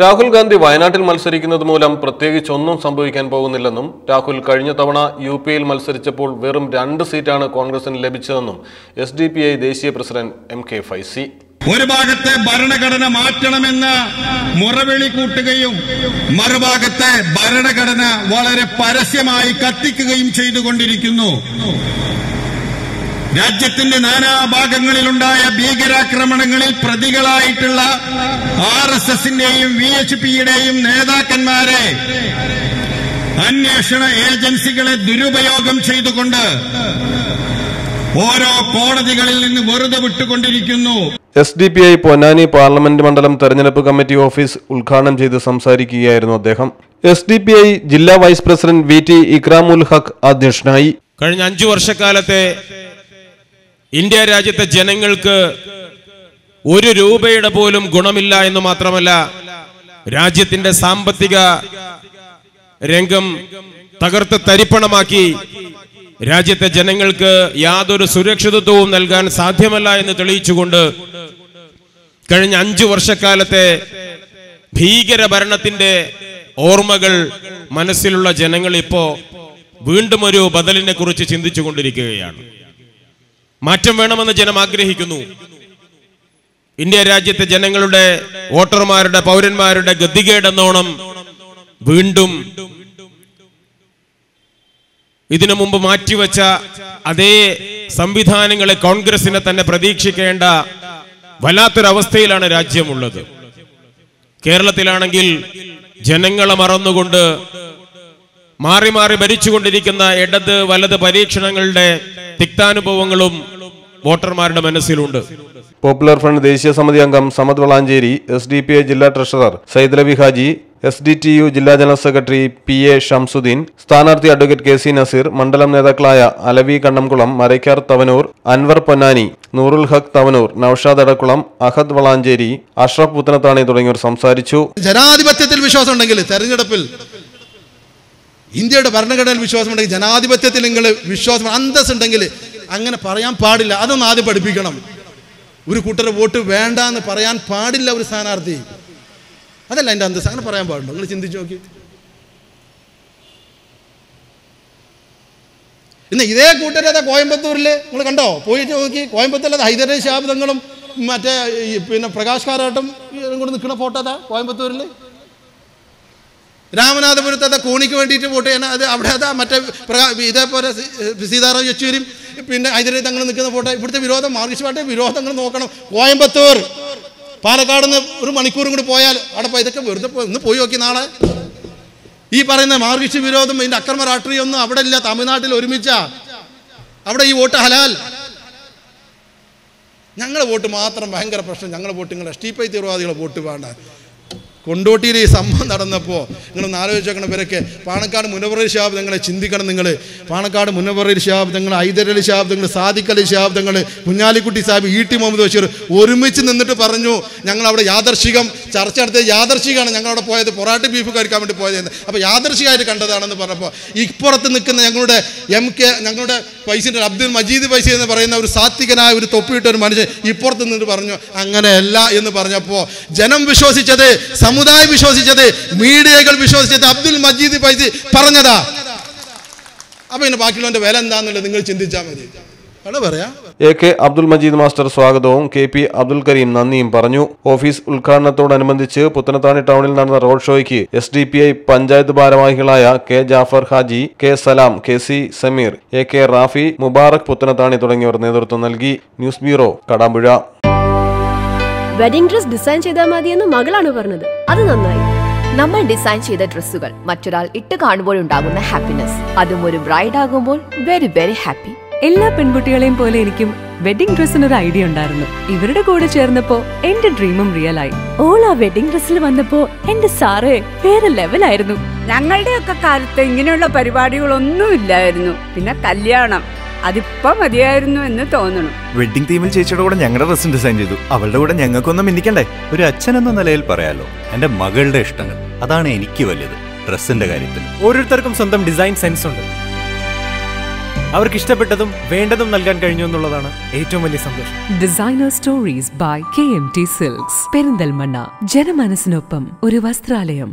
രാഹുൽ ഗാന്ധി വയനാട്ടിൽ മത്സരിക്കുന്നത് മൂലം പ്രത്യേകിച്ചൊന്നും സംഭവിക്കാൻ പോകുന്നില്ലെന്നും രാഹുൽ കഴിഞ്ഞ തവണ യു പിയിൽ മത്സരിച്ചപ്പോൾ വെറും രണ്ട് സീറ്റാണ് കോൺഗ്രസിന് ലഭിച്ചതെന്നും എസ് ഡി പി ഐ ദേശീയ പ്രസിഡന്റ് എം കെ ഫൈസി. ഒരു ഭാഗത്തെ ഭരണഘടന മാറ്റണമെന്ന് മുറവിളി കൂട്ടുകയും മറുഭാഗത്തെ ഭരണഘടന വളരെ പരസ്യമായി കത്തിക്കുകയും ചെയ്തുകൊണ്ടിരിക്കുന്നു. രാജ്യത്തിന്റെ നാനാഭാഗങ്ങളിലുണ്ടായ ഭീകരാക്രമണങ്ങളിൽ പ്രതികളായിട്ടുള്ള ആർ എസ് എസിന്റെയും വി എച്ച് പിയുടെയും നേതാക്കന്മാരെ അന്വേഷണ ഏജൻസികളെ ദുരുപയോഗം ചെയ്തുകൊണ്ട് ഓരോ കോടതികളിൽ നിന്ന് വെറുതെ വിട്ടുകൊണ്ടിരിക്കുന്നു. S D P I Ponnani parliament മണ്ഡലം തെരഞ്ഞെടുപ്പ് കമ്മിറ്റി ഓഫീസ് ഉദ്ഘാടനം ചെയ്ത് സംസാരിക്കുകയായിരുന്നു അദ്ദേഹം. എസ് ഡി പി ഐ ജില്ലാ vice president V T Ikramul Haq അധ്യക്ഷനായി. കഴിഞ്ഞ അഞ്ചു വർഷക്കാലത്തെ ഇന്ത്യ രാജ്യത്തെ ജനങ്ങൾക്ക് ഒരു രൂപയുടെ പോലും ഗുണമില്ല എന്ന് മാത്രമല്ല രാജ്യത്തിന്റെ സാമ്പത്തിക രംഗം തകർത്ത് തരിപ്പണമാക്കി രാജ്യത്തെ ജനങ്ങൾക്ക് യാതൊരു സുരക്ഷിതത്വവും നൽകാൻ സാധ്യമല്ല എന്ന് തെളിയിച്ചുകൊണ്ട് കഴിഞ്ഞ അഞ്ചു വർഷക്കാലത്തെ ഭീകര ഭരണത്തിന്റെ ഓർമ്മകൾ മനസ്സിലുള്ള ജനങ്ങൾ ഇപ്പോ വീണ്ടും ഒരു ബദലിനെ കുറിച്ച് ചിന്തിച്ചു കൊണ്ടിരിക്കുകയാണ് മാറ്റം വേണമെന്ന് ജനം ആഗ്രഹിക്കുന്നു. ഇന്ത്യ രാജ്യത്തെ ജനങ്ങളുടെ വോട്ടർമാരുടെ പൗരന്മാരുടെ ഗതികേടെന്നോണം വീണ്ടും ഇതിനു മുമ്പ് മാറ്റിവെച്ച അതേ സംവിധാനങ്ങളെ കോൺഗ്രസിനെ തന്നെ പ്രതീക്ഷിക്കേണ്ട വല്ലാത്തൊരവസ്ഥയിലാണ് രാജ്യമുള്ളത്. കേരളത്തിലാണെങ്കിൽ ജനങ്ങളെ മറന്നുകൊണ്ട് മാറി മാറി ഭരിച്ചുകൊണ്ടിരിക്കുന്ന ഇടത് വലത് പരീക്ഷണങ്ങളുടെ തിക്താനുഭവങ്ങളും വോട്ടർമാരുടെ മനസ്സിലുണ്ട്. പോപ്പുലർ ഫ്രണ്ട് ദേശീയ സമിതി അംഗം Samad Valanchery S D P I ജില്ലാ treasurer Saidalavi Haji S D T U ജില്ലാ general secretary P A Shamsuddin സ്ഥാനാർത്ഥി അഡ്വക്കേറ്റ് കെ സി നസീർ മണ്ഡലം നേതാക്കളായ അലവി കണ്ണംകുളം മരയ്ക്കാർ തവനൂർ അൻവർ പൊന്നാനി നൂറുൽ ഹഖ് തവനൂർ നൌഷാദ് അടക്കുളം അഹദ് വളാഞ്ചേരി അഷ്റഫ് പുത്തനത്താണി തുടങ്ങിയവർ സംസാരിച്ചു. ജനാധിപത്യത്തിൽ വിശ്വാസം ഉണ്ടെങ്കിൽ തെരഞ്ഞെടുപ്പിൽ ഇന്ത്യയുടെ ഭരണഘടനയിൽ വിശ്വാസമുണ്ടെങ്കിൽ ജനാധിപത്യത്തിൽ നിങ്ങൾ വിശ്വാസം അന്തസ് ഉണ്ടെങ്കിൽ അങ്ങനെ പറയാൻ പാടില്ല. അതൊന്നും ആദ്യം പഠിപ്പിക്കണം. ഒരു കൂട്ടരെ വോട്ട് വേണ്ട എന്ന് പറയാൻ പാടില്ല ഒരു സ്ഥാനാർത്ഥി. അതല്ല എന്റെ അന്തസ് അങ്ങനെ പറയാൻ പാടുണ്ടോ? നിങ്ങൾ ചിന്തിച്ചു നോക്കി. ഇന്ന് ഇതേ കൂട്ടരത കോയമ്പത്തൂരിൽ നിങ്ങൾ കണ്ടോ? പോയിട്ട് നോക്കി. കോയമ്പത്തൂരിലെ ഹൈദരാബാദ് ശാബ്ദങ്ങളും മറ്റേ പിന്നെ പ്രകാശ് കാരാട്ടും കൂടെ നിൽക്കുന്ന ഫോട്ടോ അതാ കോയമ്പത്തൂരിൽ രാമനാഥപുരത്ത് അതാ കോണിക്ക് വേണ്ടിയിട്ട് വോട്ട് ചെയ്യണം അത് അവിടെ അതാ മറ്റേ പ്രകാ ഇതേപോലെ സീതാറാം യെച്ചൂരിയും പിന്നെ ഹൈദരാബാദ് തങ്ങൾ നിൽക്കുന്ന ഫോട്ടോ ഇവിടുത്തെ വിരോധം മാർക്സിസ്റ്റ് വിരോധങ്ങൾ നോക്കണം. കോയമ്പത്തൂർ പാലക്കാട് നിന്ന് ഒരു മണിക്കൂറും കൂടി പോയാൽ അവിടെ പോയി ഇതൊക്കെ വെറുതെ ഒന്ന് പോയി നോക്കി നാളെ. ഈ പറയുന്ന മാർക്സിസ്റ്റ് വിരോധം ഇതിന്റെ അക്രമ രാഷ്ട്രീയമൊന്നും അവിടെ ഇല്ല തമിഴ്നാട്ടിൽ ഒരുമിച്ച. അവിടെ ഈ വോട്ട് ഹലാൽ. ഞങ്ങളുടെ വോട്ട് മാത്രം ഭയങ്കര പ്രശ്നം ഞങ്ങളുടെ വോട്ട് നിങ്ങളുടെ എസ് ടി പൈ തീവ്രവാദികളെ വോട്ട് വേണ്ട. കൊണ്ടോട്ടിയിൽ ഈ സംഭവം നടന്നപ്പോൾ നിങ്ങളൊന്ന് ആലോചിച്ച് നോക്കണം ഇവരൊക്കെ. പാണക്കാട് മുനവറലി ശാബ്ദങ്ങളെ ചിന്തിക്കണം നിങ്ങൾ പാണക്കാട് മുനവറലി ശാബ്ദങ്ങൾ ഹൈദരലി ശാബ്ദങ്ങൾ സാദിക്കലി ശാബ്ദങ്ങൾ കുഞ്ഞാലിക്കുട്ടി സാഹിബ് ഇ ടി മുഹമ്മദ് ബഷീർ ഒരുമിച്ച് നിന്നിട്ട് പറഞ്ഞു ഞങ്ങൾ അവിടെ യാദർശികം ചർച്ച നടത്തിയത് യാദർശികമാണ് ഞങ്ങളവിടെ പോയത് പൊറാട്ട് ബീഫ് കഴിക്കാൻ വേണ്ടി പോയത് അപ്പോൾ യാദർശികമായിട്ട് കണ്ടതാണെന്ന് പറഞ്ഞപ്പോൾ ഇപ്പുറത്ത് നിൽക്കുന്ന ഞങ്ങളുടെ എം കെ ഞങ്ങളുടെ പൈസന്റെ അബ്ദുൽ മജീദ് പൈസ എന്ന് പറയുന്ന ഒരു സാത്വികനായ ഒരു തൊപ്പിയിട്ട ഒരു മനുഷ്യൻ ഇപ്പുറത്ത് നിന്നിട്ട് പറഞ്ഞു അങ്ങനെയല്ല എന്ന് പറഞ്ഞപ്പോൾ ജനം വിശ്വസിച്ചത് സമുദായം വിശ്വസിച്ചത് മീഡിയകൾ വിശ്വസിച്ചത് അബ്ദുൽ മജീദ് പൈസ പറഞ്ഞതാ. അപ്പൊ പിന്നെ ബാക്കിയുള്ളവന്റെ വില എന്താന്നുള്ളത് നിങ്ങൾ ചിന്തിച്ചാൽ മതി. A K Abdul Majeed master സ്വാഗതവും കെ പി അബ്ദുൽ കരീം നന്ദിയും പറഞ്ഞു. ഓഫീസ് ഉദ്ഘാടനത്തോടനുബന്ധിച്ച് പുത്തനത്താണി ടൗണിൽ നടന്ന റോഡ് ഷോയ്ക്ക് S D P I panchayat ഭാരവാഹികളായ K Jafar Haji K Salam K C Sameer A K Rafi Mubarak Puthanathani തുടങ്ങിയവർ നേതൃത്വം നൽകി. News bureau Kadampuzha. Wedding dress design ചെയ്താൽ മതിയെന്ന് മകളാണ് പറഞ്ഞത്. അത് നന്നായി. നമ്മൾ ഡിസൈൻ ചെയ്ത ഡ്രസ്സുകൾ മറ്റൊരാൾ ഇട്ട് കാണുമ്പോഴുണ്ടാകുന്ന ഹാപ്പിനെസ്. അതും ഒരു ബ്രൈഡ് ആകുമ്പോൾ വെരി വെരി ഹാപ്പി എല്ലാ പെൺകുട്ടികളെയും പോലെ എനിക്കും വെഡിംഗ് ഡ്രസ്സിന് ഒരു ഐഡിയ ഉണ്ടായിരുന്നു. ഇവരുടെ കൂടെ ചേർന്നപ്പോ എന്റെ ഡ്രീമും റിയൽ ആയി. ഓൾ ആ വെഡിംഗ് ഡ്രസ്സിൽ വന്നപ്പോ എന്റെ സാറേ വേറെ ലെവലായിരുന്നു ഞങ്ങളുടെ ഒക്കെ കാലത്ത് ഇങ്ങനെയുള്ള പരിപാടികളൊന്നും ഇല്ലായിരുന്നു പിന്നെ കല്യാണം. അതിപ്പോ മതിയായിരുന്നു എന്ന് തോന്നണം. വെഡിങ് തീമിൽ ചേച്ചിയുടെ കൂടെ ഞങ്ങളുടെ ഡ്രസ്സും ഡിസൈൻ ചെയ്തു. അവളുടെ കൂടെ ഞങ്ങൾക്കൊന്നും മിന്നിക്കണ്ടേ? ഒരു അച്ഛൻ എന്ന നിലയിൽ പറയാലോ. എന്റെ മകളുടെ ഇഷ്ടങ്ങൾ. അതാണ് എനിക്ക് വലുത് ഡ്രസ്സിന്റെ കാര്യത്തിൽ. ഓരോരുത്തർക്കും സ്വന്തം ഡിസൈൻ സെൻസ് ഉണ്ട്. അവർക്ക് ഇഷ്ടപ്പെട്ടതും വേണ്ടതും നൽകാൻ കഴിഞ്ഞു എന്നുള്ളതാണ് ഏറ്റവും വലിയ സന്തോഷം. Designer stories by K M T silks Perinthalmanna. ജനമനസ്സിനൊപ്പം ഒരു വസ്ത്രാലയം.